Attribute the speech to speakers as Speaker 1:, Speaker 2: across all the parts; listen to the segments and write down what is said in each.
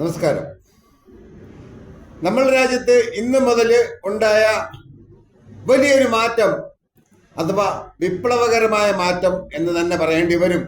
Speaker 1: നമസ്കാരം. നമ്മുടെ രാജ്യത്ത് ഇന്ന് മുതൽ ഉണ്ടായ വലിയൊരു മാറ്റം അഥവാ വിപ്ലവകരമായ മാറ്റം എന്ന് തന്നെ പറയേണ്ടി വരും.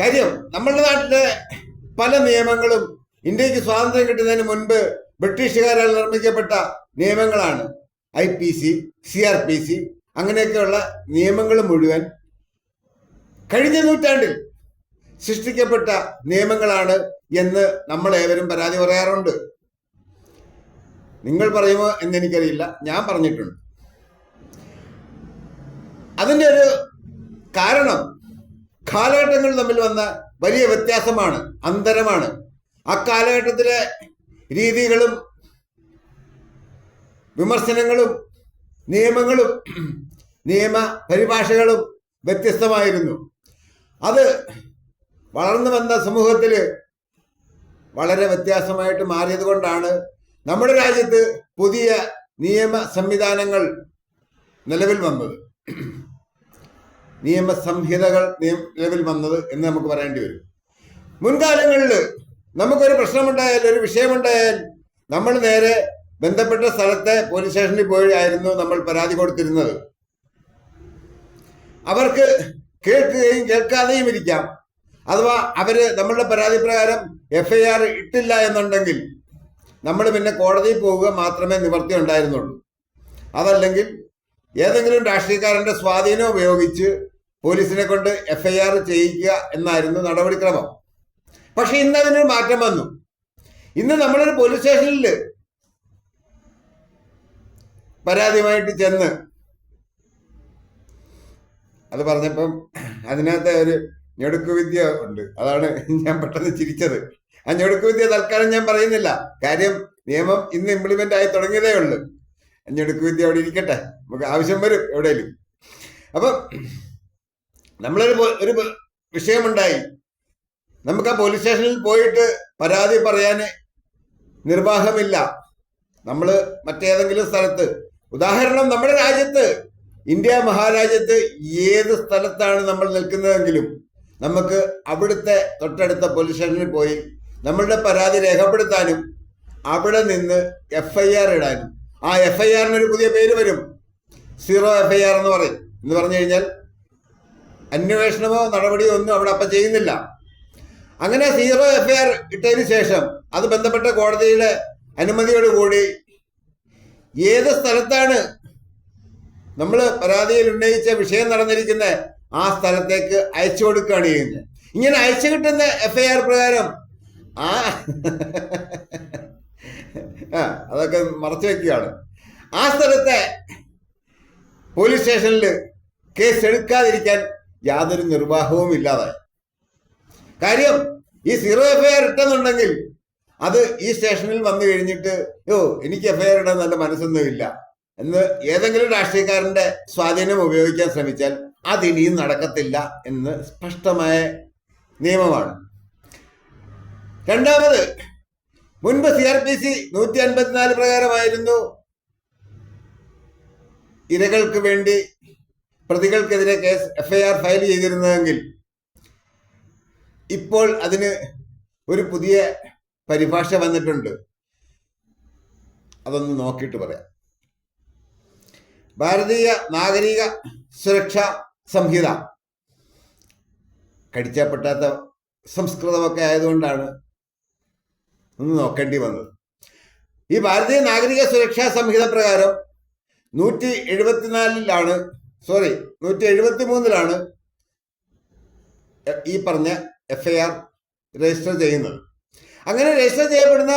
Speaker 1: കാര്യം നമ്മുടെ നാട്ടിലെ പല നിയമങ്ങളും ഇന്ത്യയ്ക്ക് സ്വാതന്ത്ര്യം കിട്ടുന്നതിന് മുൻപ് ബ്രിട്ടീഷുകാരാൽ നിർമ്മിക്കപ്പെട്ട നിയമങ്ങളാണ്. I P C C R P C അങ്ങനെയൊക്കെയുള്ള നിയമങ്ങൾ മുഴുവൻ കഴിഞ്ഞ നൂറ്റാണ്ടിൽ സൃഷ്ടിക്കപ്പെട്ട നിയമങ്ങളാണ് എന്ന് നമ്മൾ ഏവരും പരാതി പറയാറുണ്ട്. നിങ്ങൾ പറയുമോ എന്ന് എനിക്കറിയില്ല. ഞാൻ പറഞ്ഞിട്ടുണ്ട്. അതിന്റെ ഒരു കാരണം കാലഘട്ടങ്ങൾ തമ്മിൽ വന്ന വലിയ വ്യത്യാസമാണ് അന്തരമാണ്. ആ കാലഘട്ടത്തിലെ രീതികളും വിമർശനങ്ങളും നിയമങ്ങളും നിയമ പരിഭാഷകളും വ്യത്യസ്തമായിരുന്നു. അത് വളർന്നു വന്ന സമൂഹത്തിൽ വളരെ വ്യത്യാസമായിട്ട് മാറിയത് കൊണ്ടാണ് നമ്മുടെ രാജ്യത്ത് പുതിയ നിയമ സംവിധാനങ്ങൾ നിലവിൽ വന്നത്. നിയമ സംഹിതകൾ നിലവിൽ വന്നത് എന്ന് നമുക്ക് പറയേണ്ടി വരും. മുൻകാലങ്ങളിൽ നമുക്കൊരു പ്രശ്നമുണ്ടായാൽ ഒരു വിഷയമുണ്ടായാൽ നമ്മൾ നേരെ ബന്ധപ്പെട്ട സ്ഥലത്തെ പോലീസ് സ്റ്റേഷനിൽ പോയായിരുന്നു നമ്മൾ പരാതി കൊടുത്തിരുന്നത്. അവർക്ക് കേൾക്കുകയും കേൾക്കാതെയും ഇരിക്കാം. അഥവാ അവർ നമ്മളുടെ പരാതി പ്രകാരം എഫ് ഐ ആർ ഇട്ടില്ല എന്നുണ്ടെങ്കിൽ നമ്മൾ പിന്നെ കോടതിയിൽ പോവുക മാത്രമേ നിവർത്തി ഉണ്ടായിരുന്നുള്ളൂ. അതല്ലെങ്കിൽ ഏതെങ്കിലും രാഷ്ട്രീയക്കാരന്റെ സ്വാധീനം ഉപയോഗിച്ച് പോലീസിനെ കൊണ്ട് എഫ് ഐ ആർ ചെയ്യിക്കുക എന്നായിരുന്നു നടപടിക്രമം. പക്ഷെ ഇന്ന് അതിനൊരു മാറ്റം വന്നു. ഇന്ന് നമ്മളൊരു പോലീസ് സ്റ്റേഷനിൽ പരാതിയുമായിട്ട് ചെന്ന് അത് പറഞ്ഞപ്പം അതിനകത്തെ ഒരു ഞെടുക്കുവിദ്യ ഉണ്ട്. അതാണ് ഞാൻ പെട്ടെന്ന് ചിരിച്ചത്. ആ വിദ്യ തൽക്കാലം ഞാൻ പറയുന്നില്ല. കാര്യം നിയമം ഇന്ന് ഇംപ്ലിമെന്റ് ആയി തുടങ്ങിയതേ ഉള്ളൂ. വിദ്യ അവിടെ ഇരിക്കട്ടെ. നമുക്ക് ആവശ്യം വരും എവിടെയും അപ്പം നമ്മളൊരു ഒരു വിഷയമുണ്ടായി. നമുക്ക് ആ പോലീസ് സ്റ്റേഷനിൽ പോയിട്ട് പരാതി പറയാൻ നിർവാഹമില്ല. നമ്മൾ മറ്റേതെങ്കിലും സ്ഥലത്ത്. ഉദാഹരണം നമ്മുടെ രാജ്യത്ത്. ഇന്ത്യ മഹാരാജ്യത്ത് ഏത് സ്ഥലത്താണ് നമ്മൾ നിൽക്കുന്നതെങ്കിലും നമുക്ക് അവിടുത്തെ തൊട്ടടുത്ത പോലീസ് സ്റ്റേഷനിൽ പോയി നമ്മളുടെ പരാതി രേഖപ്പെടുത്താനും അവിടെ നിന്ന് എഫ് ഐ ആർ ഇടാനും. ആ എഫ് ഐ ആറിന് ഒരു പുതിയ പേര് വരും. സീറോ എഫ് ഐ ആർ എന്ന് പറയും. എന്ന് പറഞ്ഞു കഴിഞ്ഞാൽ അന്വേഷണമോ നടപടിയോ ഒന്നും അവിടെ അപ്പം ചെയ്യുന്നില്ല. അങ്ങനെ സീറോ എഫ് ഐ ആർ ഇട്ടതിന് ശേഷം അത് ബന്ധപ്പെട്ട കോടതിയുടെ അനുമതിയോടുകൂടി ഏത് സ്ഥലത്താണ് നമ്മൾ പരാതിയിൽ ഉന്നയിച്ച വിഷയം നടന്നിരിക്കുന്ന ആ സ്ഥലത്തേക്ക് അയച്ചു കൊടുക്കുകയാണ് ചെയ്യുന്നത്. ഇങ്ങനെ അയച്ചു കിട്ടുന്ന എഫ് ഐ ആർ പ്രകാരം ആ. അതൊക്കെ മറച്ചു വെക്കുകയാണ്. ആ സ്ഥലത്തെ പോലീസ് സ്റ്റേഷനിൽ കേസ് എടുക്കാതിരിക്കാൻ യാതൊരു നിർവാഹവും ഇല്ലാതായി. കാര്യം ഈ സീറോ എഫ്ഐആർ ഇട്ടെന്നുണ്ടെങ്കിൽ അത് ഈ സ്റ്റേഷനിൽ വന്നു കഴിഞ്ഞിട്ട് യോ എനിക്ക് എഫ്ഐആർ ഇടാൻ നല്ല മനസ്സൊന്നുമില്ല എന്ന് ഏതെങ്കിലും രാഷ്ട്രീയക്കാരന്റെ സ്വാധീനം ഉപയോഗിക്കാൻ ശ്രമിച്ചാൽ അതിനിയും നടക്കത്തില്ല എന്ന് സ്പഷ്ടമായ നിയമമാണ്. രണ്ടാമത് മുൻപ് സി ആർ പി സി നൂറ്റി അൻപത്തിനാല് പ്രകാരമായിരുന്നു. ഇരകൾക്ക് വേണ്ടി പ്രതികൾക്കെതിരെ കേസ് എഫ്ഐആർ ഫയൽ ചെയ്തിരുന്നതെങ്കിൽ ഇപ്പോൾ അതിന് ഒരു പുതിയ പരിഭാഷ വന്നിട്ടുണ്ട്. അതൊന്ന് നോക്കിയിട്ട് പറയാം. ഭാരതീയ നാഗരിക സുരക്ഷാ സംഹിത. കടിച്ചപ്പെട്ടാത്ത സംസ്കൃതമൊക്കെ ആയതുകൊണ്ടാണ് ഒന്ന് നോക്കേണ്ടി വന്നത് ഈ ഭാരതീയ നാഗരിക സുരക്ഷാ സംഹിത പ്രകാരം നൂറ്റി എഴുപത്തിനാലിലാണ് സോറി നൂറ്റി എഴുപത്തി മൂന്നിലാണ് ഈ പറഞ്ഞ എഫ് ഐ ആർ രജിസ്റ്റർ ചെയ്യുന്നത്. അങ്ങനെ രജിസ്റ്റർ ചെയ്യപ്പെടുന്ന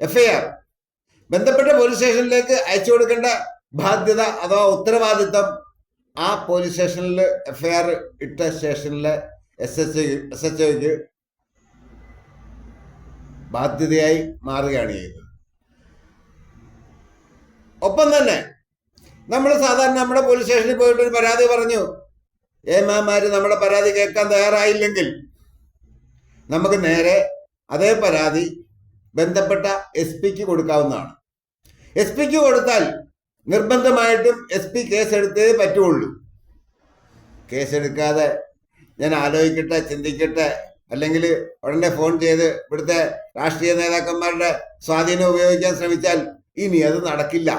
Speaker 1: എഫ് ഐ ആർ ബന്ധപ്പെട്ട പോലീസ് സ്റ്റേഷനിലേക്ക് അയച്ചു കൊടുക്കേണ്ട ബാധ്യത അഥവാ ഉത്തരവാദിത്തം ആ പോലീസ് സ്റ്റേഷനിൽ എഫ് ഐ ആർ ഇട്ട സ്റ്റേഷനിലെ എസ് എച്ച് എസ് എച്ച് ബാധ്യതയായി മാറുകയാണ് ചെയ്യുന്നത് ഒപ്പം തന്നെ നമ്മൾ സാധാരണ നമ്മുടെ പോലീസ് സ്റ്റേഷനിൽ പോയിട്ട് ഒരു പരാതി പറഞ്ഞു. ഏമാമാര് നമ്മുടെ പരാതി കേൾക്കാൻ തയ്യാറായില്ലെങ്കിൽ നമുക്ക് നേരെ അതേ പരാതി ബന്ധപ്പെട്ട എസ് പിക്ക് കൊടുക്കാവുന്നതാണ്. എസ് പിക്ക് കൊടുത്താൽ നിർബന്ധമായിട്ടും എസ് പി കേസ് എടുത്തേ പറ്റുള്ളൂ. കേസെടുക്കാതെ ഞാൻ ആലോചിക്കട്ടെ ചിന്തിക്കട്ടെ അല്ലെങ്കിൽ ഉടനെ ഫോൺ ചെയ്ത് ഇവിടുത്തെ രാഷ്ട്രീയ നേതാക്കന്മാരുടെ സ്വാധീനം ഉപയോഗിക്കാൻ ശ്രമിച്ചാൽ ഇനി അത് നടക്കില്ല.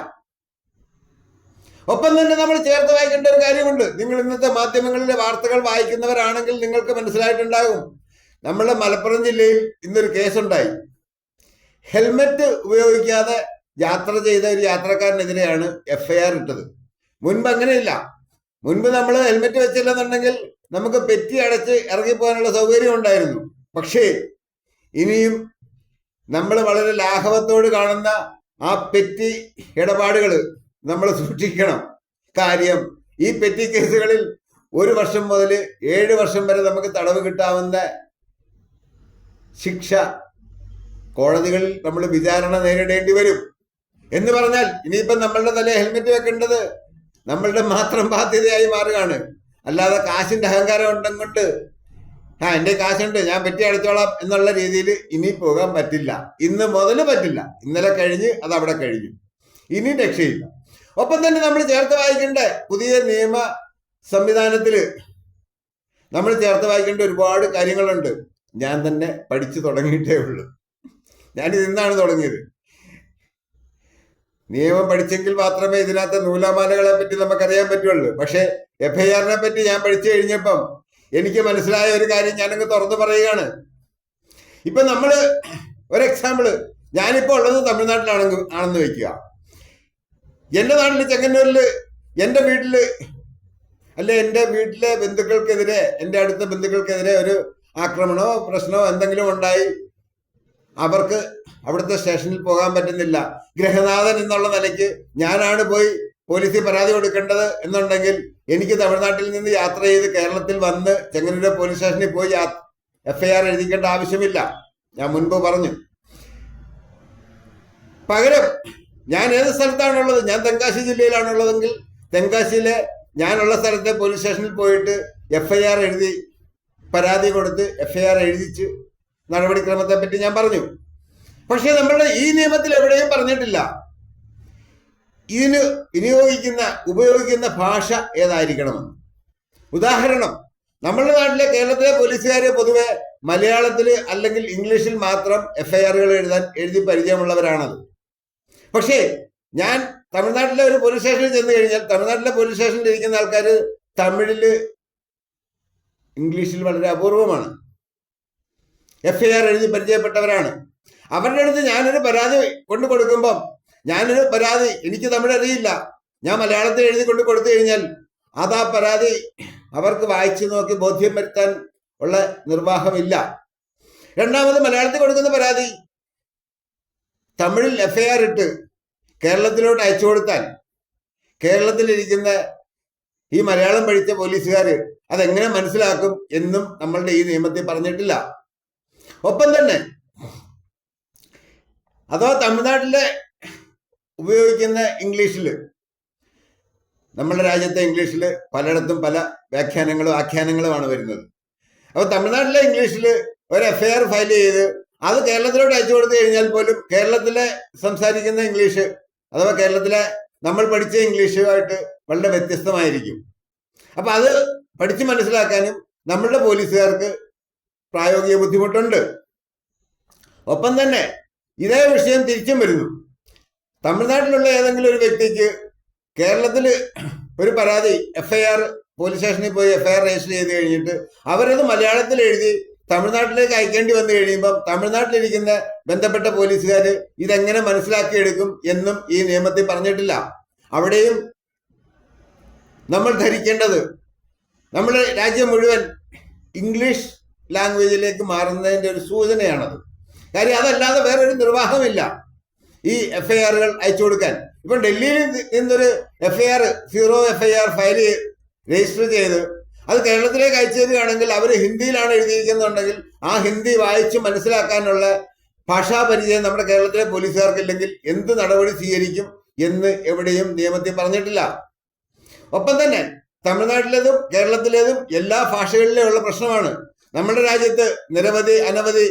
Speaker 1: ഒപ്പം തന്നെ നമ്മൾ ചേർത്ത് വായിക്കേണ്ട ഒരു കാര്യമുണ്ട്. നിങ്ങൾ ഇന്നത്തെ മാധ്യമങ്ങളിലെ വാർത്തകൾ വായിക്കുന്നവരാണെങ്കിൽ നിങ്ങൾക്ക് മനസ്സിലായിട്ടുണ്ടാകും. നമ്മുടെ മലപ്പുറം ജില്ലയിൽ ഇന്നൊരു കേസുണ്ടായി. ഹെൽമറ്റ് ഉപയോഗിക്കാതെ യാത്ര ചെയ്ത ഒരു യാത്രക്കാരനെതിരെയാണ് എഫ്ഐആർ ഇട്ടത്. മുൻപ് അങ്ങനെയില്ല. മുൻപ് നമ്മൾ ഹെൽമറ്റ് വെച്ചില്ലെന്നുണ്ടെങ്കിൽ നമുക്ക് പെറ്റി അടച്ച് ഇറങ്ങിപ്പോകാനുള്ള സൗകര്യം ഉണ്ടായിരുന്നു. പക്ഷേ ഇനിയും നമ്മൾ വളരെ ലാഘവത്തോട് കാണുന്ന ആ പെറ്റി ഇടപാടുകൾ നമ്മൾ സൂക്ഷിക്കണം. കാര്യം ഈ പെറ്റി കേസുകളിൽ ഒരു വർഷം മുതൽ ഏഴ് വർഷം വരെ നമുക്ക് തടവ് കിട്ടാവുന്ന ശിക്ഷ കോടതികളിൽ നമ്മൾ വിചാരണ നേരിടേണ്ടി വരും. എന്ന് പറഞ്ഞാൽ ഇനിയിപ്പം നമ്മളുടെ തല ഹെൽമെറ്റ് വെക്കേണ്ടത് നമ്മളുടെ മാത്രം ബാധ്യതയായി മാറുകയാണ്. അല്ലാതെ കാശിന്റെ അഹങ്കാരം ഉണ്ടെങ്കിൽ ആ എന്റെ കാശുണ്ട് ഞാൻ പറ്റി അടിച്ചോളാം എന്നുള്ള രീതിയിൽ ഇനി പോകാൻ പറ്റില്ല. ഇന്ന് മുതൽ പറ്റില്ല. ഇന്നലെ കഴിഞ്ഞ് അത് അവിടെ കഴിഞ്ഞു. ഇനി രക്ഷയില്ല. ഒപ്പം തന്നെ നമ്മൾ ചേർത്ത് വായിക്കേണ്ട പുതിയ നിയമ സംവിധാനത്തിൽ നമ്മൾ ചേർത്ത് വായിക്കേണ്ട ഒരുപാട് കാര്യങ്ങളുണ്ട്. ഞാൻ തന്നെ പഠിച്ചു തുടങ്ങിയിട്ടേ ഉള്ളൂ. ഞാനിത് ഇന്നാണ് തുടങ്ങിയത്? നിയമം പഠിച്ചെങ്കിൽ മാത്രമേ ഇതിനകത്ത് നൂലാമാലകളെ പറ്റി നമുക്കറിയാൻ പറ്റുള്ളൂ. പക്ഷെ ആറിനെ പറ്റി ഞാൻ പഠിച്ചു കഴിഞ്ഞപ്പം എനിക്ക് മനസ്സിലായ ഒരു കാര്യം ഞാനങ്ങ് തുറന്നു പറയുകയാണ്. ഇപ്പൊ നമ്മൾ ഒരു എക്സാമ്പിൾ ഞാനിപ്പോ ഉള്ളത് തമിഴ്നാട്ടിലാണെങ്കിൽ ആണെന്ന് വെക്കുക. എന്റെ നാട്ടിൽ ചെങ്ങന്നൂരിൽ എന്റെ വീട്ടിൽ അല്ലെ എന്റെ വീട്ടിലെ ബന്ധുക്കൾക്കെതിരെ എന്റെ അടുത്ത ബന്ധുക്കൾക്കെതിരെ ഒരു ആക്രമണമോ പ്രശ്നമോ എന്തെങ്കിലും ഉണ്ടായി അവർക്ക് അവിടുത്തെ സ്റ്റേഷനിൽ പോകാൻ പറ്റുന്നില്ല. ഗൃഹനാഥൻ എന്നുള്ള നിലയ്ക്ക് ഞാനാണ് പോയി പോലീസിൽ പരാതി കൊടുക്കേണ്ടത് എന്നുണ്ടെങ്കിൽ എനിക്ക് തമിഴ്നാട്ടിൽ നിന്ന് യാത്ര ചെയ്ത് കേരളത്തിൽ വന്ന് ചെങ്ങന്നൂർ പോലീസ് സ്റ്റേഷനിൽ പോയി എഫ്ഐആർ എഴുതിക്കേണ്ട ആവശ്യമില്ല. ഞാൻ മുൻപ് പറഞ്ഞു. പകരം ഞാൻ ഏത് സ്ഥലത്താണുള്ളത്? ഞാൻ തെങ്കാശി ജില്ലയിലാണുള്ളതെങ്കിൽ തെങ്കാശിയിലെ ഞാനുള്ള സ്ഥലത്തെ പോലീസ് സ്റ്റേഷനിൽ പോയിട്ട് എഫ്ഐആർ എഴുതി പരാതി കൊടുത്ത് എഫ്ഐആർ എഴുതിച്ച് നടപടിക്രമത്തെ പറ്റി ഞാൻ പറഞ്ഞു. പക്ഷെ നമ്മളുടെ ഈ നിയമത്തിൽ എവിടെയും പറഞ്ഞിട്ടില്ല. ഇതിന് വിനിയോഗിക്കുന്ന ഉപയോഗിക്കുന്ന ഭാഷ ഏതായിരിക്കണമെന്ന് ഉദാഹരണം നമ്മളുടെ നാട്ടിലെ കേരളത്തിലെ പോലീസുകാരെ പൊതുവെ മലയാളത്തിൽ അല്ലെങ്കിൽ ഇംഗ്ലീഷിൽ മാത്രം എഫ്ഐആറുകൾ എഴുതാൻ എഴുതി പരിചയമുള്ളവരാണത്. പക്ഷേ ഞാൻ തമിഴ്നാട്ടിലെ ഒരു പോലീസ് സ്റ്റേഷനിൽ ചെന്ന് കഴിഞ്ഞാൽ തമിഴ്നാട്ടിലെ പോലീസ് സ്റ്റേഷനിൽ ഇരിക്കുന്ന ആൾക്കാർ തമിഴിൽ ഇംഗ്ലീഷിൽ വളരെ അപൂർവമാണ്. എഫ്ഐആർ എഴുതി പരിചയപ്പെട്ടവരാണ്. അവരുടെ അടുത്ത് ഞാനൊരു പരാതി കൊണ്ടു കൊടുക്കുമ്പം ഞാനൊരു പരാതി എനിക്ക് തമിഴ് അറിയില്ല. ഞാൻ മലയാളത്തിൽ എഴുതി കൊണ്ട് കൊടുത്തു കഴിഞ്ഞാൽ അത് പരാതി അവർക്ക് വായിച്ചു നോക്കി ബോധ്യം വരുത്താൻ ഉള്ള നിർവാഹമില്ല. രണ്ടാമത് മലയാളത്തിൽ കൊടുക്കുന്ന പരാതി തമിഴിൽ എഫ് ഐ ആർ ഇട്ട് കേരളത്തിലോട്ട് അയച്ചു കൊടുത്താൽ കേരളത്തിലിരിക്കുന്ന ഈ മലയാളം പഠിച്ച പോലീസുകാർ അതെങ്ങനെ മനസ്സിലാക്കും എന്നും നമ്മളുടെ ഈ നിയമത്തിൽ പറഞ്ഞിട്ടില്ല. ഒപ്പം തന്നെ അഥവാ തമിഴ്നാട്ടിലെ ഉപയോഗിക്കുന്ന ഇംഗ്ലീഷിൽ നമ്മുടെ രാജ്യത്തെ ഇംഗ്ലീഷിൽ പലയിടത്തും പല വ്യാഖ്യാനങ്ങളും ആഖ്യാനങ്ങളുമാണ് വരുന്നത്. അപ്പോൾ തമിഴ്നാട്ടിലെ ഇംഗ്ലീഷിൽ ഒരു എഫ് ഐ ഫയൽ ചെയ്ത് അത് കേരളത്തിലോട്ട് അയച്ചു കൊടുത്തു കഴിഞ്ഞാൽ പോലും കേരളത്തിലെ സംസാരിക്കുന്ന ഇംഗ്ലീഷ് അഥവാ കേരളത്തിലെ നമ്മൾ പഠിച്ച ഇംഗ്ലീഷുമായിട്ട് വളരെ വ്യത്യസ്തമായിരിക്കും. അപ്പോൾ അത് പഠിച്ച് മനസ്സിലാക്കാനും നമ്മളുടെ പോലീസുകാർക്ക് പ്രായോഗിക ബുദ്ധിമുട്ടുണ്ട്. ഒപ്പം തന്നെ ഇതേ വിഷയം തിരിച്ചും വരുന്നു. തമിഴ്നാട്ടിലുള്ള ഏതെങ്കിലും ഒരു വ്യക്തിക്ക് കേരളത്തിൽ ഒരു പരാതി എഫ് ഐ ആർ പോലീസ് സ്റ്റേഷനിൽ പോയി എഫ് ഐ ആർ രജിസ്റ്റർ ചെയ്ത് കഴിഞ്ഞിട്ട് അവരത് മലയാളത്തിൽ എഴുതി തമിഴ്നാട്ടിലേക്ക് അയക്കേണ്ടി വന്നു കഴിയുമ്പം തമിഴ്നാട്ടിലിരിക്കുന്ന ബന്ധപ്പെട്ട പോലീസുകാർ ഇതെങ്ങനെ മനസ്സിലാക്കിയെടുക്കും എന്നും ഈ നിയമത്തിൽ പറഞ്ഞിട്ടില്ല. അവിടെയും നമ്മൾ ധരിക്കേണ്ടത് നമ്മുടെ രാജ്യം മുഴുവൻ ഇംഗ്ലീഷ് ലാംഗ്വേജിലേക്ക് മാറുന്നതിന്റെ ഒരു സൂചനയാണത്. കാര്യം അതല്ലാതെ വേറൊരു നിർവാഹമില്ല. ഈ എഫ് ഐ ആറുകൾ അയച്ചു കൊടുക്കാൻ. ഇപ്പം ഡൽഹിയിൽ നിന്നൊരു F I R zero F I R file register ചെയ്ത് അത് കേരളത്തിലേക്ക് അയച്ചു തരികയാണെങ്കിൽ അവർ ഹിന്ദിയിലാണ് എഴുതിയിരിക്കുന്നുണ്ടെങ്കിൽ ആ ഹിന്ദി വായിച്ച് മനസ്സിലാക്കാനുള്ള ഭാഷാ പരിചയം നമ്മുടെ കേരളത്തിലെ പോലീസുകാർക്കില്ലെങ്കിൽ എന്ത് നടപടി സ്വീകരിക്കും എന്ന് എവിടെയും നിയമത്തിൽ പറഞ്ഞിട്ടില്ല. ഒപ്പം തന്നെ തമിഴ്നാട്ടിലേതും കേരളത്തിലേതും എല്ലാ ഭാഷകളിലും ഉള്ള പ്രശ്നമാണ്. നമ്മുടെ രാജ്യത്ത് നിരവധി അനവധി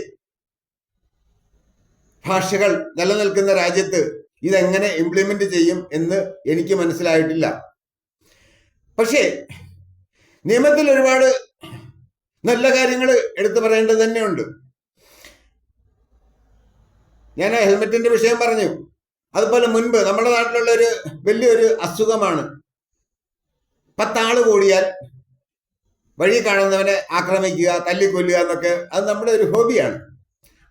Speaker 1: ഭാഷകൾ നിലനിൽക്കുന്ന രാജ്യത്ത് ഇതെങ്ങനെ ഇംപ്ലിമെന്റ് ചെയ്യും എന്ന് എനിക്ക് മനസ്സിലായിട്ടില്ല. പക്ഷേ നിയമത്തിൽ ഒരുപാട് നല്ല കാര്യങ്ങൾ എടുത്തു പറയേണ്ടത് തന്നെയുണ്ട്. ഞാൻ ഹെൽമെറ്റിന്റെ വിഷയം പറഞ്ഞു. അതുപോലെ മുൻപ് നമ്മുടെ നാട്ടിലുള്ള ഒരു വലിയൊരു അസുഖമാണ്. പത്താൾ കൂടിയാൽ വഴി കാണുന്നവനെ ആക്രമിക്കുക തല്ലിക്കൊല്ലുക എന്നൊക്കെ അത് നമ്മുടെ ഒരു ഹോബിയാണ്.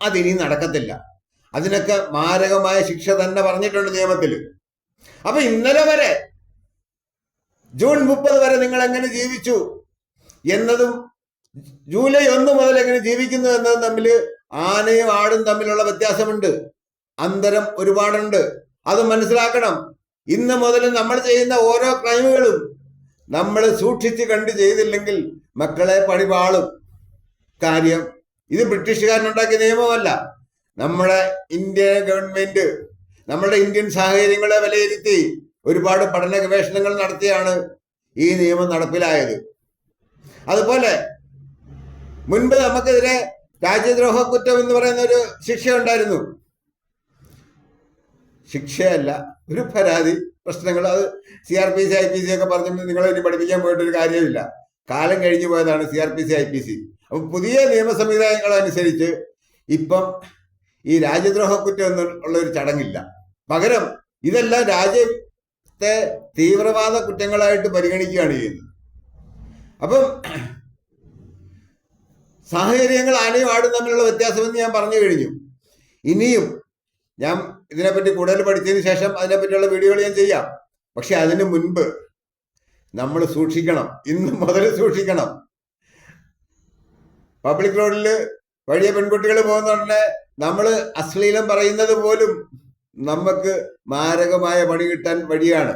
Speaker 1: അതിനി നടക്കത്തില്ല. അതിനൊക്കെ മാരകമായ ശിക്ഷ തന്നെ പറഞ്ഞിട്ടുണ്ട് നിയമത്തിൽ അപ്പൊ ഇന്നലെ വരെ ജൂൺ മുപ്പത് വരെ നിങ്ങൾ എങ്ങനെ ജീവിച്ചു? എന്നതും ജൂലൈ ഒന്ന് മുതൽ എങ്ങനെ ജീവിക്കുന്നു എന്നതും തമ്മിൽ ആനയും ആടും തമ്മിലുള്ള വ്യത്യാസമുണ്ട്. അന്തരം ഒരുപാടുണ്ട്. അത് മനസ്സിലാക്കണം. ഇന്ന് മുതൽ നമ്മൾ ചെയ്യുന്ന ഓരോ ക്രൈമുകളും നമ്മൾ സൂക്ഷിച്ച് കണ്ട് ചെയ്തില്ലെങ്കിൽ മക്കളെ പണിപാളും കാര്യം ഇത് ബ്രിട്ടീഷുകാരനുണ്ടാക്കിയ നിയമമല്ല. നമ്മുടെ ഇന്ത്യ ഗവൺമെന്റ് നമ്മുടെ ഇന്ത്യൻ സാഹചര്യങ്ങളെ വിലയിരുത്തി ഒരുപാട് പഠന ഗവേഷണങ്ങൾ നടത്തിയാണ് ഈ നിയമം നടപ്പിലായത്. അതുപോലെ മുൻപ് നമുക്കെതിരെ രാജ്യദ്രോഹ കുറ്റം എന്ന് പറയുന്ന ഒരു ശിക്ഷ ഉണ്ടായിരുന്നു. ശിക്ഷയല്ല ഒരു പരാതി പ്രശ്നങ്ങൾ. അത് C R P C I P C ഒക്കെ പറഞ്ഞിട്ട് നിങ്ങളെ ഇനി പഠിപ്പിക്കാൻ പോയിട്ടൊരു കാര്യമില്ല കാലം കഴിഞ്ഞു പോയതാണ് C R P C I P C അപ്പൊ പുതിയ നിയമ സംവിധാനങ്ങൾ അനുസരിച്ച് ഇപ്പം ഈ രാജ്യദ്രോഹ കുറ്റം എന്നുള്ള ഒരു ചടങ്ങില്ല. പകരം ഇതെല്ലാം രാജ്യത്തെ തീവ്രവാദ കുറ്റങ്ങളായിട്ട് പരിഗണിക്കുകയാണ് ചെയ്യുന്നത്. അപ്പം സാഹചര്യങ്ങൾ ആനയും ആടും തമ്മിലുള്ള വ്യത്യാസമെന്ന് ഞാൻ പറഞ്ഞു കഴിഞ്ഞു. ഇനിയും ഞാൻ ഇതിനെപ്പറ്റി കൂടുതൽ പഠിച്ചതിന് ശേഷം അതിനെപ്പറ്റിയുള്ള വീഡിയോകൾ ഞാൻ ചെയ്യാം. പക്ഷെ അതിനു മുൻപ് നമ്മൾ സൂക്ഷിക്കണം. ഇന്ന് മുതൽ സൂക്ഷിക്കണം. പബ്ലിക് റോഡിൽ വഴിയ പെൺകുട്ടികൾ പോകുന്നുണ്ടെ നമ്മൾ അശ്ലീലം പറയുന്നത് പോലും നമുക്ക് മാരകമായ പണി കിട്ടാൻ വഴിയാണ്.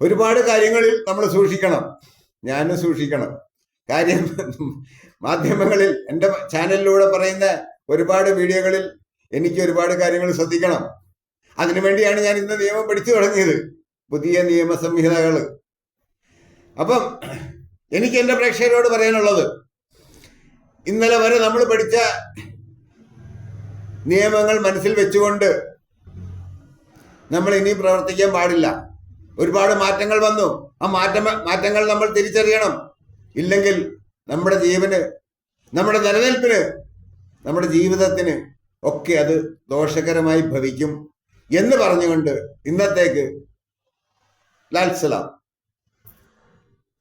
Speaker 1: ഒരുപാട് കാര്യങ്ങളിൽ നമ്മൾ സൂക്ഷിക്കണം. ഞാനും സൂക്ഷിക്കണം. കാര്യം മാധ്യമങ്ങളിൽ എന്റെ ചാനലിലൂടെ പറയുന്ന ഒരുപാട് വീഡിയോകളിൽ എനിക്ക് ഒരുപാട് കാര്യങ്ങൾ ശ്രദ്ധിക്കണം. അതിനുവേണ്ടിയാണ് ഞാൻ ഇന്ന് നിയമം പഠിച്ചു തുടങ്ങിയത്. പുതിയ നിയമ സംഹിതകൾ അപ്പം എനിക്ക് എന്റെ പ്രേക്ഷകരോട് പറയാനുള്ളത് ഇന്നലെ വരെ നമ്മൾ പഠിച്ച നിയമങ്ങൾ മനസ്സിൽ വെച്ചുകൊണ്ട് നമ്മൾ ഇനി പ്രവർത്തിക്കാൻ പാടില്ല. ഒരുപാട് മാറ്റങ്ങൾ വന്നു. ആ മാറ്റം മാറ്റങ്ങൾ നമ്മൾ തിരിച്ചറിയണം. ഇല്ലെങ്കിൽ നമ്മുടെ ജീവന് നമ്മുടെ നിലനിൽപ്പിന് നമ്മുടെ ജീവിതത്തിന് ഒക്കെ അത് ദോഷകരമായി ഭവിക്കും എന്ന് പറഞ്ഞുകൊണ്ട് ഇന്നത്തേക്ക് ലാൽ സലാം.